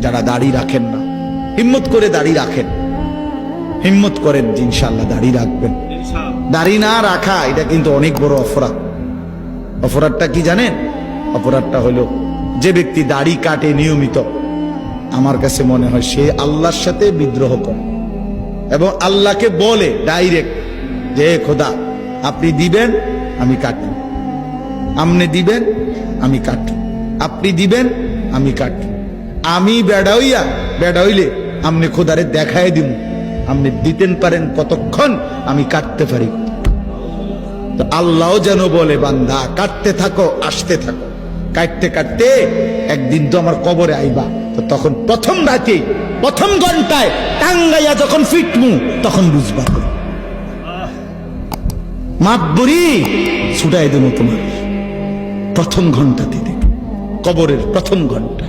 যারা দাড়ি রাখেন না। হিম্মত করে দাড়ি রাখেন। হিম্মত করেন ইনশাল্লাহ দাড়ি রাখবেন। দাড়ি না রাখা, এটা কিন্তু অনেক বড় অপরাধ। অপরাধটা কি জানেন? অপরাধটা হলো যে ব্যক্তি দাড়ি কাটে নিয়মিত, আমার কাছে মনে হয় সে আল্লাহর সাথে বিদ্রোহ করে এবং আল্লাহকে বলে ডাইরেক্ট যে "হে খোদা, আপনি দিবেন, আমি কাটব। আপনি দিবেন, আমি কাটব। আপনি দিবেন, আমি কাটব। আমি বেড়া হইয়া বেড়া হইলে আপনি খোদারে দেখায় দিব আপনি দিতেন পারেন কতক্ষণ, আমি কাটতে পারি। তো আল্লাহ যেন বলে, বান্দা, কাটতে থাকো, আসতে থাকো। কাটতে কাটতে একদিন তো আমার কবরে আইবা। তো তখন প্রথম রাতে, প্রথম ঘন্টায় টাঙ্গাইয়া যখন ফিটমু, তখন বুঝবা। মাতবরি, ছুটাই দেবো তোমার। প্রথম ঘণ্টা দিতে কবরের প্রথম ঘণ্টা।